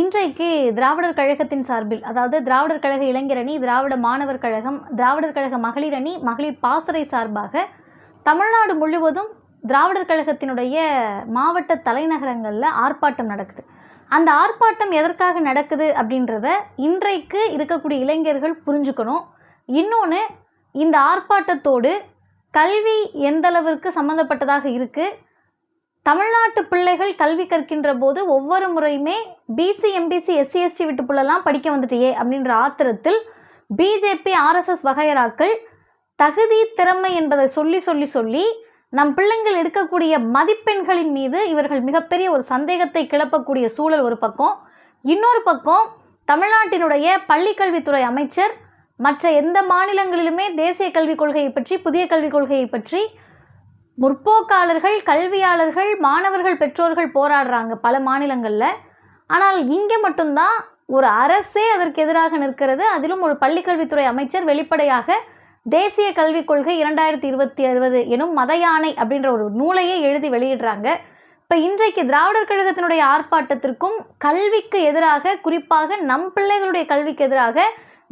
இன்றைக்கு திராவிடர் கழகத்தின் சார்பில் அதாவது திராவிடர் கழக இளைஞரணி திராவிட மாணவர் கழகம் திராவிடர் கழக மகளிர் அணி மகளிர் பாசறை சார்பாக தமிழ்நாடு முழுவதும் திராவிடர் கழகத்தினுடைய மாவட்ட தலைநகரங்களில் ஆர்ப்பாட்டம் நடக்குது. அந்த ஆர்ப்பாட்டம் எதற்காக நடக்குது அப்படின்றத இன்றைக்கு இருக்கக்கூடிய இளைஞர்கள் புரிஞ்சுக்கணும். இன்னொன்று இந்த ஆர்ப்பாட்டத்தோடு கல்வி எந்தளவிற்கு சம்மந்தப்பட்டதாக இருக்குது தமிழ்நாட்டு பிள்ளைகள் கல்வி கற்கின்ற போது ஒவ்வொரு முறையுமே பிசி எம்பிசி எஸ்சி எஸ்டி விட்டு புள்ளலாம் படிக்க வந்துட்டியே அப்படின்ற ஆத்திரத்தில் பிஜேபி ஆர்எஸ்எஸ் வகையராக்கள் தகுதி திறமை என்பதை சொல்லி சொல்லி சொல்லி நம் பிள்ளைங்கள் எடுக்கக்கூடிய மதிப்பெண்களின் மீது இவர்கள் மிகப்பெரிய ஒரு சந்தேகத்தை கிளப்பக்கூடிய சூழல் ஒரு பக்கம். இன்னொரு பக்கம் தமிழ்நாட்டினுடைய பள்ளிக்கல்வித்துறை அமைச்சர் மற்ற எந்த மாநிலங்களிலுமே தேசிய கல்விக் கொள்கையை பற்றி புதிய கல்விக் கொள்கையை பற்றி முற்போக்காளர்கள் கல்வியாளர்கள் மாணவர்கள் பெற்றோர்கள் போராடுறாங்க பல மாநிலங்களில். ஆனால் இங்கே மட்டும்தான் ஒரு அரசே அதற்கு எதிராக நிற்கிறது. அதிலும் ஒரு பள்ளிக்கல்வித்துறை அமைச்சர் வெளிப்படையாக தேசிய கல்விக் கொள்கை இரண்டாயிரத்தி இருபத்தி அறுபது எனும் மத யானை அப்படின்ற ஒரு நூலையே எழுதி வெளியிடுறாங்க. இப்போ இன்றைக்கு திராவிடர் கழகத்தினுடைய ஆர்ப்பாட்டத்திற்கும் கல்விக்கு எதிராக குறிப்பாக நம் பிள்ளைகளுடைய கல்விக்கு எதிராக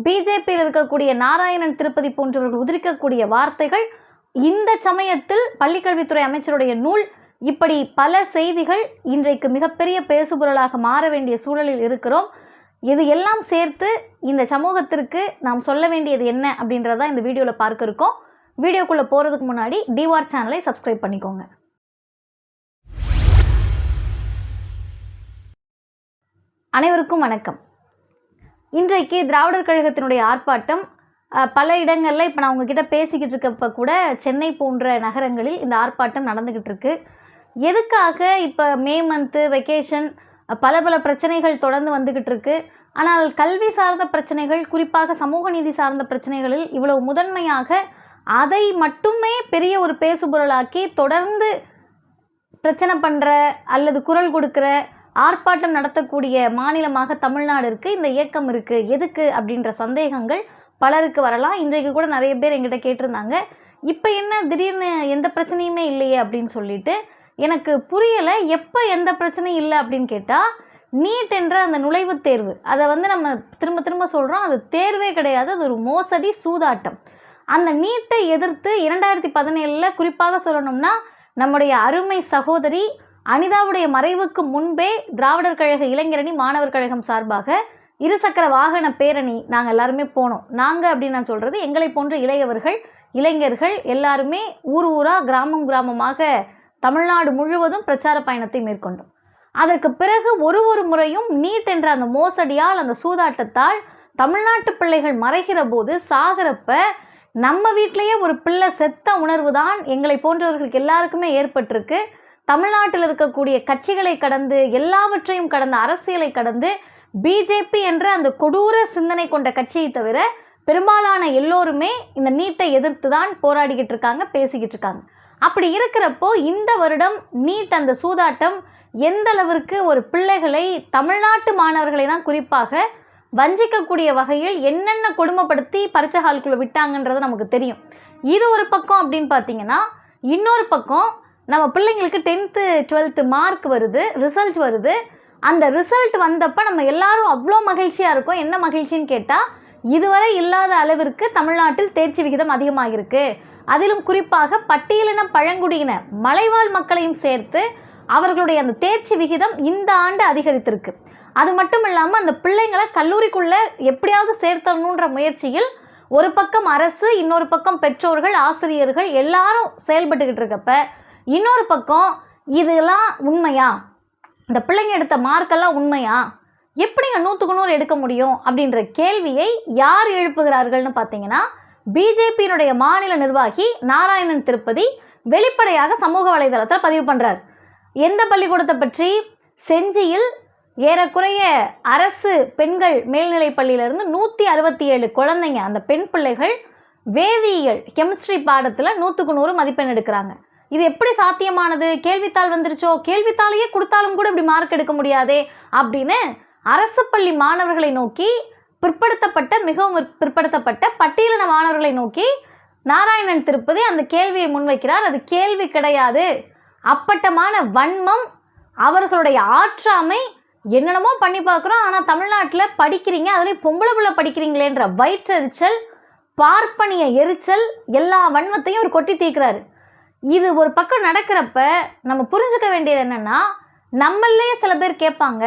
பிஜேபியில் இருக்கக்கூடிய நாராயணன் திருப்பதி போன்றவர்கள் உதிரிக்கக்கூடிய வார்த்தைகள் இந்த சமயத்தில் பள்ளிக்கல்வித்துறை அமைச்சருடைய நூல் இப்படி பல செய்திகள் இன்றைக்கு மிகப்பெரிய பேசுபொருளாக மாற வேண்டிய சூழலில் இருக்கிறோம். இது எல்லாம் சேர்த்து இந்த சமூகத்திற்கு நாம் சொல்ல வேண்டியது என்ன அப்படின்றத இந்த வீடியோவில் பார்க்க இருக்கோம். வீடியோக்குள்ளே போகிறதுக்கு முன்னாடி டிவார் சேனலை சப்ஸ்கிரைப் பண்ணிக்கோங்க. அனைவருக்கும் வணக்கம். இன்றைக்கு திராவிடர் கழகத்தினுடைய ஆர்ப்பாட்டம் பல இடங்களில் இப்போ நான் உங்ககிட்ட பேசிக்கிட்டு இருக்கப்ப கூட சென்னை போன்ற நகரங்களில் இந்த ஆர்ப்பாட்டம் நடந்துக்கிட்டு இருக்கு. எதுக்காக இப்போ மே மந்த்து வெக்கேஷன் பல பல பிரச்சனைகள் தொடர்ந்து வந்துக்கிட்டு இருக்கு. ஆனால் கல்வி சார்ந்த பிரச்சனைகள் குறிப்பாக சமூக நீதி சார்ந்த பிரச்சனைகளில் இவ்வளவு முதன்மையாக அதை மட்டுமே பெரிய ஒரு பேசுபொருளாக்கி தொடர்ந்து பிரச்சனை பண்ணுற அல்லது குரல் கொடுக்குற ஆர்ப்பாட்டம் நடத்தக்கூடிய மாநிலமாக தமிழ்நாடு இருக்குது இந்த இயக்கம் இருக்குது எதுக்கு? அப்படின்ற சந்தேகங்கள் பலருக்கு வரலாம். இன்றைக்கு கூட நிறைய பேர் எங்கிட்ட கேட்டிருந்தாங்க. இப்போ என்ன? திடீர்னு எந்த பிரச்சனையுமே இல்லையே அப்படின்னு சொல்லிட்டு எனக்கு புரியலை. எப்போ எந்த பிரச்சனையும் இல்லை அப்படின்னு கேட்டால் நீட் என்ற அந்த நுழைவுத் தேர்வு. அதை வந்து நம்ம திரும்ப திரும்ப சொல்கிறோம் அது தேர்வே கிடையாது. அது ஒரு மோசடி சூதாட்டம். அந்த நீட்டை எதிர்த்து இரண்டாயிரத்தி பதினேழில் குறிப்பாக சொல்லணும்னா நம்முடைய அருமை சகோதரி அனிதாவுடைய மறைவுக்கு முன்பே திராவிடர் கழக இளைஞரணி மாணவர் கழகம் சார்பாக இருசக்கர வாகன பேரணி நாங்கள் எல்லாருமே போனோம். நாங்கள் அப்படின்னு நான் சொல்கிறது எங்களை போன்ற இளையவர்கள் இளைஞர்கள் எல்லாருமே ஊர் ஊராக கிராமம் கிராமமாக தமிழ்நாடு முழுவதும் பிரச்சார பயணத்தை மேற்கொண்டோம். அதற்கு பிறகு ஒரு ஒரு முறையும் நீட் என்ற அந்த மோசடியால் அந்த சூதாட்டத்தால் தமிழ்நாட்டு பிள்ளைகள் மறைகிற போது சாகிறப்ப நம்ம வீட்டிலேயே ஒரு பிள்ளை செத்த உணர்வு தான் எங்களை போன்றவர்களுக்கு எல்லாருக்குமே ஏற்பட்டிருக்கு. தமிழ்நாட்டில் இருக்கக்கூடிய கட்சிகளை கடந்து எல்லாவற்றையும் கடந்த அரசியலை கடந்து பிஜேபி என்ற அந்த கொடூர சிந்தனை கொண்ட கட்சியை தவிர பெரும்பாலான எல்லோருமே இந்த நீட்டை எதிர்த்து தான் போராடிக்கிட்டு இருக்காங்க பேசிக்கிட்டு இருக்காங்க. அப்படி இருக்கிறப்போ இந்த வருடம் நீட் அந்த சூதாட்டம் எந்த அளவிற்கு ஒரு பிள்ளைகளை தமிழ்நாட்டு மாணவர்களை தான் குறிப்பாக வஞ்சிக்கக்கூடிய வகையில் என்னென்ன கொடுமைப்படுத்தி பரீட்சை ஹாலுக்குள்ளே விட்டாங்கன்றது நமக்கு தெரியும். இது ஒரு பக்கம் அப்படின்னு பார்த்தீங்கன்னா இன்னொரு பக்கம் நம்ம பிள்ளைங்களுக்கு டென்த்து டுவெல்த்து மார்க் வருது ரிசல்ட் வருது. அந்த ரிசல்ட் வந்தப்போ நம்ம எல்லாரும் அவ்வளோ மகிழ்ச்சியாக இருக்கோம். என்ன மகிழ்ச்சின்னு கேட்டால் இதுவரை இல்லாத அளவிற்கு தமிழ்நாட்டில் தேர்ச்சி விகிதம் அதிகமாகிருக்கு அதிலும் குறிப்பாக பட்டியலின பழங்குடியின மலைவாழ் மக்களையும் சேர்த்து அவர்களுடைய அந்த தேர்ச்சி விகிதம் இந்த ஆண்டு அதிகரித்திருக்கு. அது மட்டும் இல்லாமல் அந்த பிள்ளைங்களை கல்லூரிக்குள்ளே எப்படியாவது சேர்த்தணுன்ற முயற்சியில் ஒரு பக்கம் அரசு இன்னொரு பக்கம் பெற்றோர்கள் ஆசிரியர்கள் எல்லாரும் செயல்பட்டுக்கிட்டு இருக்கப்ப இன்னொரு பக்கம் இதெல்லாம் உண்மையா? இந்த பிள்ளைங்க எடுத்த மார்க்கெல்லாம் உண்மையா? எப்படிங்க நூற்றுக்கு நூறு எடுக்க முடியும்? அப்படின்ற கேள்வியை யார் எழுப்புகிறார்கள்னு பார்த்தீங்கன்னா பிஜேபியினுடைய மாநில நிர்வாகி நாராயணன் திருப்பதி வெளிப்படையாக சமூக வலைதளத்தில் பதிவு பண்ணுறார் எந்த பள்ளிக்கூடத்தை பற்றி? செஞ்சியில் ஏறக்குறைய அரசு பெண்கள் மேல்நிலைப் பள்ளியிலிருந்து நூற்றி அறுபத்தி ஏழு குழந்தைங்க அந்த பெண் பிள்ளைகள் வேதியியல் கெமிஸ்ட்ரி பாடத்தில் நூற்றுக்கு நூறு மதிப்பெண் எடுக்கிறாங்க. இது எப்படி சாத்தியமானது? கேள்வித்தாள் வந்துருச்சோ? கேள்வித்தாளையே கொடுத்தாலும் கூட இப்படி மார்க் எடுக்க முடியாதே? அப்படின்னு அரசு பள்ளி மாணவர்களை நோக்கி பிற்படுத்தப்பட்ட மிகவும் பிற்படுத்தப்பட்ட பட்டியலின மாணவர்களை நோக்கி நாராயணன் திருப்பதி அந்த கேள்வியை முன்வைக்கிறார். அது கேள்வி கிடையாது. அப்பட்டமான வன்மம் அவர்களுடைய ஆற்றாமை என்னென்னமோ பண்ணி பார்க்குறோம். ஆனால் தமிழ்நாட்டில் படிக்கிறீங்க அதுலேயும் பொம்பளை பிள்ளை படிக்கிறீங்களேன்ற வயிற்றெரிச்சல் பார்ப்பனிய எரிச்சல் எல்லா வன்மத்தையும் அவர் கொட்டி தீர்க்கிறாரு. இது ஒரு பக்கம் நடக்கிறப்ப நம்ம புரிஞ்சுக்க வேண்டியது என்னென்னா நம்மளே சில பேர் கேட்பாங்க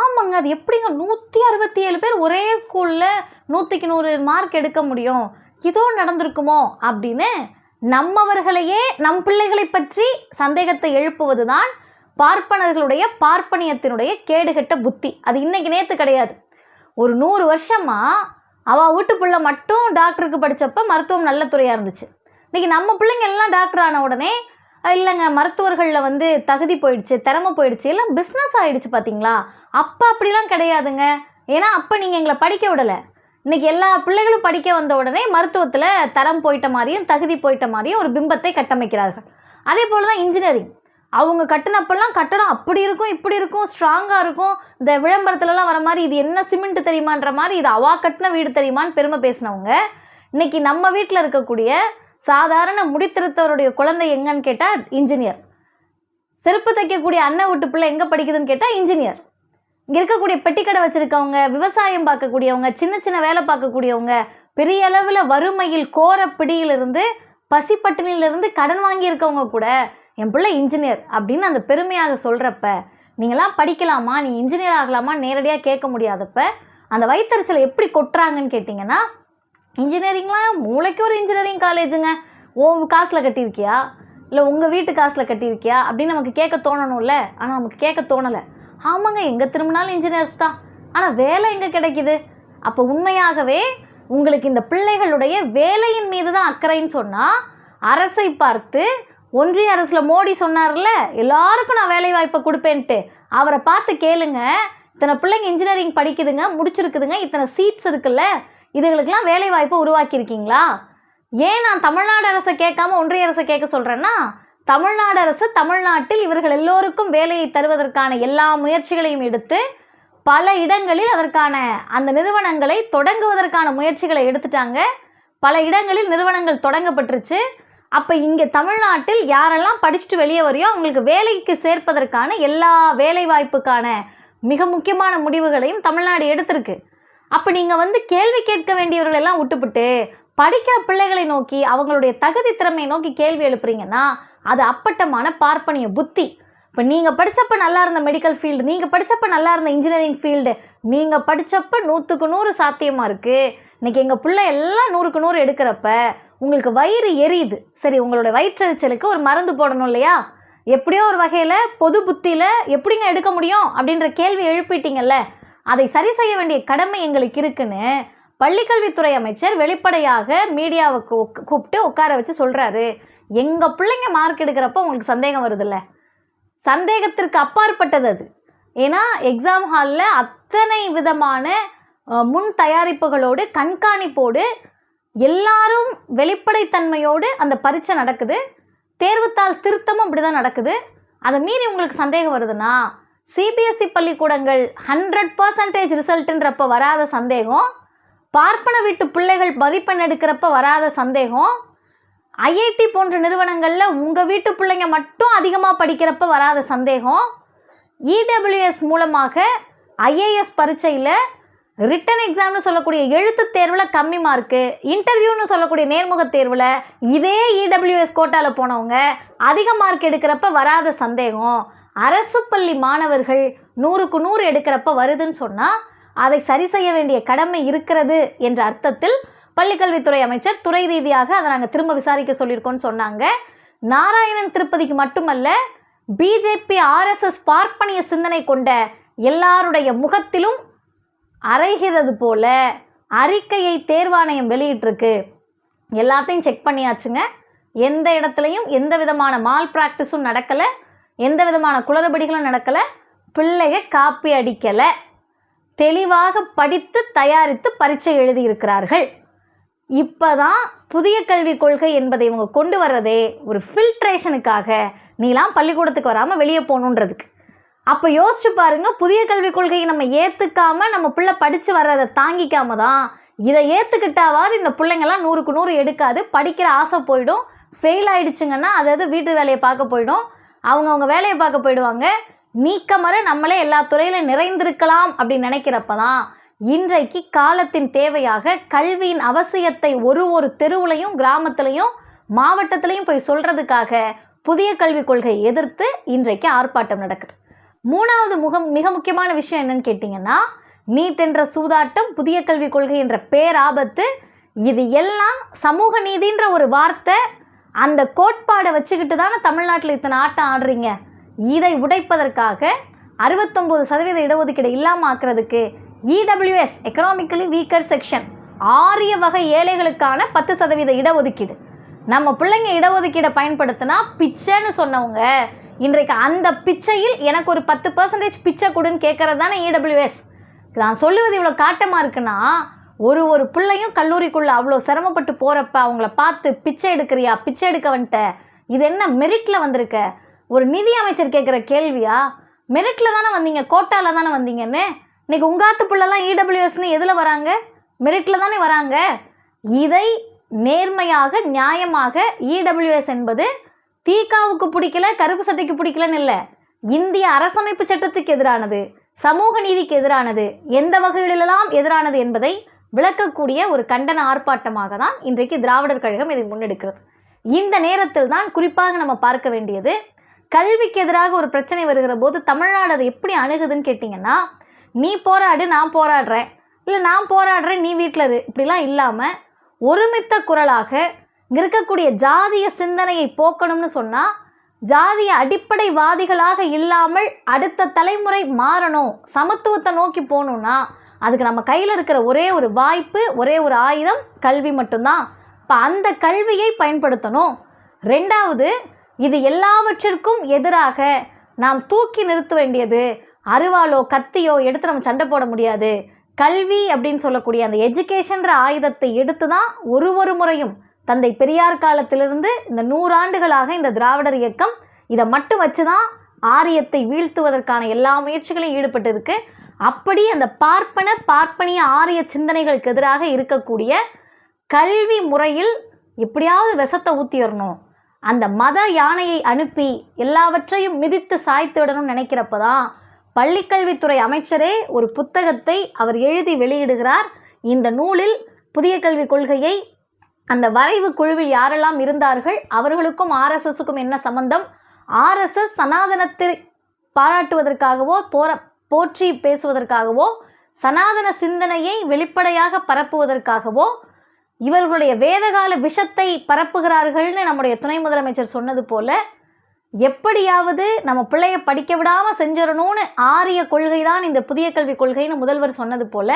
ஆமாங்க அது எப்படிங்க நூற்றி அறுபத்தி ஏழு பேர் ஒரே ஸ்கூலில் நூற்றிக்கு நூறு மார்க் எடுக்க முடியும்? இதோ நடந்திருக்குமோ? அப்படின்னு நம்மவர்களையே நம் பிள்ளைகளை பற்றி சந்தேகத்தை எழுப்புவது தான் பார்ப்பனர்களுடைய பார்ப்பனியத்தினுடைய கேடுகட்ட புத்தி. அது இன்னைக்கு நேற்று கிடையாது. ஒரு நூறு வருஷமாக அவள் வீட்டு பிள்ளை மட்டும் டாக்டருக்கு படித்தப்ப மருத்துவம் நல்ல துறையாக இருந்துச்சு. இன்னைக்கு நம்ம பிள்ளைங்க எல்லாம் டாக்டர் ஆன உடனே இல்லைங்க மருத்துவர்களில் வந்து தகுதி போயிடுச்சு திறமை போயிடுச்சு எல்லாம் பிஸ்னஸ் ஆகிடுச்சு பார்த்தீங்களா அப்போ அப்படிலாம் கிடையாதுங்க. ஏன்னா அப்போ நீங்கள் எங்களை படிக்க விடலை. இன்னைக்கு எல்லா பிள்ளைகளும் படிக்க வந்த உடனே மருத்துவத்தில் தரம் போயிட்ட மாதிரியும் தகுதி போயிட்ட மாதிரியும் ஒரு பிம்பத்தை கட்டமைக்கிறார்கள். அதே போல் தான் இன்ஜினியரிங் அவங்க கட்டினப்பெல்லாம் கட்டடம் அப்படி இருக்கும் இப்படி இருக்கும் ஸ்ட்ராங்காக இருக்கும். இந்த விளம்பரத்துலலாம் வர மாதிரி இது என்ன சிமெண்ட் தெரியுமான்ற மாதிரி இது அவா கட்டின வீடு தெரியுமான்னு பெருமை பேசினவங்க இன்றைக்கி நம்ம வீட்டில் இருக்கக்கூடிய சாதாரண முடித்திருத்தவருடைய குழந்தை எங்கன்னு கேட்டால் இன்ஜினியர் செருப்பு தைக்கக்கூடிய அண்ணன் வீட்டு பிள்ளை எங்கே படிக்குதுன்னு கேட்டால் இன்ஜினியர் இங்கே இருக்கக்கூடிய பெட்டிக்கடை வச்சுருக்கவங்க விவசாயம் பார்க்கக்கூடியவங்க சின்ன சின்ன வேலை பார்க்கக்கூடியவங்க பெரிய அளவில் வறுமையில் கோர பிடியிலிருந்து பசிப்பட்டினியிலிருந்து கடன் வாங்கியிருக்கவங்க கூட என் பிள்ளை இன்ஜினியர் அப்படின்னு அந்த பெருமையாக சொல்கிறப்ப நீங்களாம் படிக்கலாமா நீ இன்ஜினியர் ஆகலாமா நேரடியாக கேட்க முடியாதப்ப அந்த வயிற்றுச்சலை எப்படி கொட்டுறாங்கன்னு கேட்டிங்கன்னா இன்ஜினியரிங்லாம் மூளைக்கு ஒரு இன்ஜினியரிங் காலேஜுங்க. உன் காசில் கட்டியிருக்கியா? இல்லை உங்கள் வீட்டு காசில் கட்டியிருக்கியா? அப்படின்னு நமக்கு கேட்க தோணணும்ல. ஆனால் நமக்கு கேட்க தோணலை. ஆமாங்க எங்கே திரும்பினாலும் இன்ஜினியர்ஸ் தான். ஆனால் வேலை எங்கே கிடைக்குது? அப்போ உண்மையாகவே உங்களுக்கு இந்த பிள்ளைகளுடைய வேலையின் மீது தான் அக்கறைன்னு சொன்னால் அரசை பார்த்து ஒன்றிய அரசில் மோடி சொன்னார்ல எல்லாருக்கும் நான் வேலை வாய்ப்பை கொடுப்பேன்ட்டு. அவரை பார்த்து கேளுங்க. இத்தனை பிள்ளைங்க இன்ஜினியரிங் படிக்குதுங்க முடிச்சிருக்குதுங்க இத்தனை சீட்ஸ் இருக்குல்ல. இதுகளுக்கெல்லாம் வேலை வாய்ப்பை உருவாக்கியிருக்கீங்களா? ஏன் நான் தமிழ்நாடு அரசை கேட்காம ஒன்றிய அரசை கேட்க சொல்கிறேன்னா தமிழ்நாடு அரசு தமிழ்நாட்டில் இவர்கள் எல்லோருக்கும் வேலையை தருவதற்கான எல்லா முயற்சிகளையும் எடுத்து பல இடங்களில் அதற்கான அந்த நிறுவனங்களை தொடங்குவதற்கான முயற்சிகளை எடுத்துட்டாங்க. பல இடங்களில் நிறுவனங்கள் தொடங்கப்பட்டுருச்சு. அப்போ இங்கே தமிழ்நாட்டில் யாரெல்லாம் படிச்சுட்டு வெளியே வரையோ அவங்களுக்கு வேலைக்கு சேர்ப்பதற்கான எல்லா வேலை வாய்ப்புக்கான மிக முக்கியமான முடிவுகளையும் தமிழ்நாடு எடுத்திருக்கு. அப்போ நீங்கள் வந்து கேள்வி கேட்க வேண்டியவர்களெல்லாம் விட்டுப்புட்டு படிக்கிற பிள்ளைகளை நோக்கி அவங்களுடைய தகுதி திறமையை நோக்கி கேள்வி எழுப்புறீங்கன்னா அது அப்பட்டமான பார்ப்பனிய புத்தி. இப்போ நீங்கள் படித்தப்ப நல்லா இருந்த மெடிக்கல் ஃபீல்டு நீங்கள் படித்தப்ப நல்லா இருந்த இன்ஜினியரிங் ஃபீல்டு நீங்கள் படித்தப்ப நூற்றுக்கு நூறு சாத்தியமாக இருக்குது இன்றைக்கி எங்கள் பிள்ளை எல்லாம் நூறுக்கு நூறு எடுக்கிறப்ப உங்களுக்கு வயிறு எரியுது. சரி உங்களோட வயிற்றெரிச்சலுக்கு ஒரு மருந்து போடணும் இல்லையா? எப்படியோ ஒரு வகையில் பொது புத்தியில் எப்படிங்க எடுக்க முடியும் அப்படின்ற கேள்வி எழுப்பிட்டீங்கல்ல அதை சரி செய்ய வேண்டிய கடமை எங்களுக்கு இருக்குன்னு பள்ளிக்கல்வித்துறை அமைச்சர் வெளிப்படையாக மீடியாவை கூப்பிட்டு உட்கார வச்சு சொல்கிறாரு எங்கள் பிள்ளைங்க மார்க் எடுக்கிறப்ப உங்களுக்கு சந்தேகம் வருதுல்ல? சந்தேகத்திற்கு அப்பாற்பட்டது அது. ஏன்னா எக்ஸாம் ஹாலில் அத்தனை விதமான முன் தயாரிப்புகளோடு கண்காணிப்போடு எல்லாரும் வெளிப்படைத்தன்மையோடு அந்த பரீட்சை நடக்குது. தேர்வுத்தாள் திருத்தமும் அப்படி தான் நடக்குது. அதை மீறி உங்களுக்கு சந்தேகம் வருதுன்னா சிபிஎஸ்சி பள்ளிக்கூடங்கள் ஹண்ட்ரட் பர்சன்டேஜ் ரிசல்ட்டுன்றப்ப வராத சந்தேகம். பார்ப்பன வீட்டு பிள்ளைகள் மதிப்பெண் எடுக்கிறப்ப வராத சந்தேகம். ஐஐடி போன்ற நிறுவனங்களில் உங்கள் வீட்டு பிள்ளைங்க மட்டும் அதிகமாக படிக்கிறப்ப வராத சந்தேகம். இடபிள்யூஎஸ் மூலமாக ஐஏஎஸ் பரீட்சையில் ரிட்டன் எக்ஸாம்னு சொல்லக்கூடிய எழுத்து தேர்வில் கம்மி மார்க்கு இன்டர்வியூன்னு சொல்லக்கூடிய நேர்முக தேர்வில் இதே இடபிள்யூஎஸ் கோட்டாவில் போனவங்க அதிக மார்க் எடுக்கிறப்ப வராத சந்தேகம். அரசு பள்ளி மாணவர்கள் நூறுக்கு நூறு எடுக்கிறப்ப வருதுன்னு சொன்னால் அதை சரி செய்ய வேண்டிய கடமை இருக்கிறது என்ற அர்த்தத்தில் பள்ளிக்கல்வித்துறை அமைச்சர் துறை ரீதியாக அதை நாங்கள் திரும்ப விசாரிக்க சொல்லியிருக்கோம்னு சொன்னாங்க. நாராயணன் திருப்பதிக்கு மட்டுமல்ல பிஜேபி ஆர்எஸ்எஸ் பார்ப்பனிய சிந்தனை கொண்ட எல்லாருடைய முகத்திலும் அரைகிறது போல அறிக்கையை தேர்வாணையம் வெளியிட்டிருக்கு. எல்லாத்தையும் செக் பண்ணியாச்சுங்க. எந்த இடத்துலையும் எந்த விதமான மால் ப்ராக்டிஸும் நடக்கலை. எந்த விதமான குளறுபடிகளும் நடக்கலை பிள்ளைக காப்பி அடிக்கலை தெளிவாக படித்து தயாரித்து பரீட்சை எழுதியிருக்கிறார்கள். இப்போதான் புதிய கல்விக் கொள்கை என்பதை இவங்க கொண்டு வர்றதே ஒரு ஃபில்ட்ரேஷனுக்காக நீலாம் பள்ளிக்கூடத்துக்கு வராமல் வெளியே போகணுன்றதுக்கு. அப்போ யோசிச்சு பாருங்க புதிய கல்விக் கொள்கையை நம்ம ஏற்றுக்காம நம்ம பிள்ளை படித்து வர்றதை தாங்கிக்காம தான் இதை ஏற்றுக்கிட்டாவது இந்த பிள்ளைங்கள்லாம் நூறுக்கு நூறு எடுக்காது படிக்கிற ஆசை போயிடும் ஃபெயில் ஆயிடுச்சுங்கன்னா அதாவது வீட்டு வேலையை பார்க்க போயிடும் அவங்க அவங்க வேலையை பார்க்க போயிடுவாங்க. நீக்கமர நம்மளே எல்லா துறையிலும் நிறைந்திருக்கலாம் அப்படின்னு நினைக்கிறப்ப தான் இன்றைக்கு காலத்தின் தேவையாக கல்வியின் அவசியத்தை ஒரு ஒரு தெருவுலையும் கிராமத்துலையும் மாவட்டத்திலையும் போய் சொல்றதுக்காக புதிய கல்விக் கொள்கையை எதிர்த்து இன்றைக்கு ஆர்ப்பாட்டம் நடக்குது. மூணாவது முகம் மிக முக்கியமான விஷயம் என்னன்னு கேட்டிங்கன்னா நீட் என்ற சூதாட்டம் புதிய கல்விக் கொள்கை என்ற பேராபத்து இது எல்லாம் சமூக நீதின்ற ஒரு வார்த்தை அந்த கோட்பாடை வச்சுக்கிட்டு தானே தமிழ்நாட்டில் இத்தனை ஆட்டம் ஆடுறீங்க? இதை உடைப்பதற்காக அறுபத்தொம்போது சதவீத இடஒதுக்கீடு இல்லாமல் ஆக்குறதுக்கு இடபிள்யூஎஸ் எக்கனாமிக்கலி வீக்கர் செக்ஷன் ஆரிய வகை ஏழைகளுக்கான பத்து சதவீத இடஒதுக்கீடு. நம்ம பிள்ளைங்க இடஒதுக்கீடை பயன்படுத்தினா பிச்சைன்னு சொன்னவங்க இன்றைக்கு அந்த பிச்சையில் எனக்கு ஒரு பத்து பர்சன்டேஜ் பிச்சை கொடுன்னு கேட்கறது தானே இடபிள்யூஎஸ் நான் சொல்லுவது இவ்வளோ காட்டமாக இருக்குன்னா ஒரு ஒரு பிள்ளையும் கல்லூரிக்குள்ளே அவ்வளோ சிரமப்பட்டு போகிறப்ப அவங்கள பார்த்து பிச்சை எடுக்கிறியா? பிச்சை எடுக்க வந்துட்ட. இது என்ன மெரிட்டில் வந்திருக்க? ஒரு நிதி அமைச்சர் கேட்குற கேள்வியா? மெரிட்டில் தானே வந்தீங்க? கோட்டாவில் தானே வந்தீங்கன்னு? இன்னைக்கு உங்காத்து பிள்ளைலாம் இடபிள்யூஎஸ்னு எதில் வராங்க? மெரிட்டில் தானே வராங்க? இதை நேர்மையாக நியாயமாக இடபிள்யூஎஸ் என்பது தீகாவுக்கு பிடிக்கல கருப்பு சட்டைக்கு பிடிக்கலன்னு இல்லை. இந்திய அரசமைப்பு சட்டத்துக்கு எதிரானது சமூக நீதிக்கு எதிரானது எந்த வகையிலெல்லாம் எதிரானது என்பதை விளக்கக்கூடிய ஒரு கண்டன ஆர்ப்பாட்டமாக தான் இன்றைக்கு திராவிடர் கழகம் இதை முன்னெடுக்கிறது. இந்த நேரத்தில் தான் குறிப்பாக நம்ம பார்க்க வேண்டியது கல்விக்கு எதிராக ஒரு பிரச்சனை வருகிற போது தமிழ்நாடு அதை எப்படி அணுகுதுன்னு கேட்டிங்கன்னா நீ போராடு நான் போராடுறேன். இல்லை நான் போராடுறேன் நீ வீட்டில் இரு. இப்படிலாம் இல்லாமல் ஒருமித்த குரலாக இருக்கக்கூடிய ஜாதிய சிந்தனையை போக்கணும்னு சொன்னால் ஜாதிய அடிப்படைவாதிகளாக இல்லாமல் அடுத்த தலைமுறை மாறணும் சமத்துவத்தை நோக்கி போகணுன்னா அதுக்கு நம்ம கையில் இருக்கிற ஒரே ஒரு வாய்ப்பு ஒரே ஒரு ஆயுதம் கல்வி மட்டும்தான். இப்போ அந்த கல்வியை பயன்படுத்தணும். ரெண்டாவது இது எல்லாவற்றிற்கும் எதிராக நாம் தூக்கி நிறுத்த வேண்டியது. அருவாளோ கத்தியோ எடுத்து நம்ம சண்டை போட முடியாது. கல்வி அப்படின்னு சொல்லக்கூடிய அந்த எஜுகேஷன்ற ஆயுதத்தை எடுத்து தான் ஒரு ஒரு முறையும் தந்தை பெரியார் காலத்திலிருந்து இந்த நூறாண்டுகளாக இந்த திராவிடர் இயக்கம் இதை மட்டும் வச்சு தான் ஆரியத்தை வீழ்த்துவதற்கான எல்லா முயற்சிகளையும் ஈடுபட்டு இருக்குது அப்படி அந்த பார்ப்பன பார்ப்பனிய ஆரிய சிந்தனைகளுக்கு எதிராக இருக்கக்கூடிய கல்வி முறையில் எப்படியாவது விஷத்தை ஊற்றிடணும் அந்த மத யானையை அனுப்பி எல்லாவற்றையும் மிதித்து சாய்த்துவிடணும்னு நினைக்கிறப்ப தான் பள்ளிக்கல்வித்துறை அமைச்சரே ஒரு புத்தகத்தை அவர் எழுதி வெளியிடுகிறார். இந்த நூலில் புதிய கல்விக் கொள்கையை அந்த வரைவு குழுவில் யாரெல்லாம் இருந்தார்கள் அவர்களுக்கும் ஆர்எஸ்எஸுக்கும் என்ன சம்பந்தம்? ஆர்எஸ்எஸ் சனாதனத்தை பாராட்டுவதற்காகவோ போற போற்றி பேசுவதற்காகவோ சனாதன சிந்தனையை வெளிப்படையாக பரப்புவதற்காகவோ இவர்களுடைய வேதகால விஷத்தை பரப்புகிறார்கள்னு நம்முடைய துணை முதலமைச்சர் சொன்னது போல எப்படியாவது நம்ம பிள்ளைய படிக்க விடாமல் செஞ்சிடணும்னு ஆரிய கொள்கை தான் இந்த புதிய கல்விக் கொள்கைன்னு முதல்வர் சொன்னது போல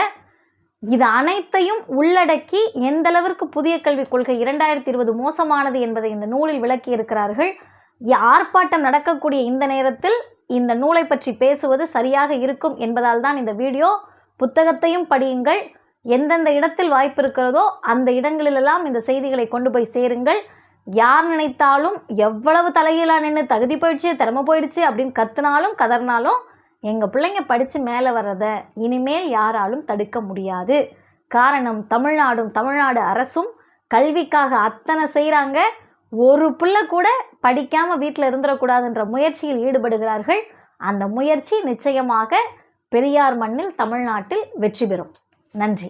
இது அனைத்தையும் உள்ளடக்கி எந்த அளவிற்கு புதிய கல்விக் கொள்கை இரண்டாயிரத்தி இருபது மோசமானது என்பதை இந்த நூலில் விளக்கி இருக்கிறார்கள் ஆர்ப்பாட்டம் நடக்கக்கூடிய இந்த நேரத்தில் இந்த நூலை பற்றி பேசுவது சரியாக இருக்கும் என்பதால் தான் இந்த வீடியோ. புத்தகத்தையும் படியுங்கள். எந்தெந்த இடத்தில் வாய்ப்பு இருக்கிறதோ அந்த இடங்களிலெல்லாம் இந்த செய்திகளை கொண்டு போய் சேருங்கள். யார் நினைத்தாலும் எவ்வளவு தலையிலா நின்று தகுதி போயிடுச்சு திறமை போயிடுச்சு அப்படின்னு கத்துனாலும் கதறினாலும் எங்கள் பிள்ளைங்க படித்து மேலே வர்றதை இனிமேல் யாராலும் தடுக்க முடியாது. காரணம் தமிழ்நாடும் தமிழ்நாடு அரசும் கல்விக்காக அத்தனை செய்கிறாங்க ஒரு பிள்ளை கூட படிக்காமல் வீட்டில் இருந்துடக்கூடாதுன்ற முயற்சியில் ஈடுபடுகிறார்கள். அந்த முயற்சி நிச்சயமாக பெரியார் மண்ணில் தமிழ்நாட்டில் வெற்றி பெறும். நன்றி.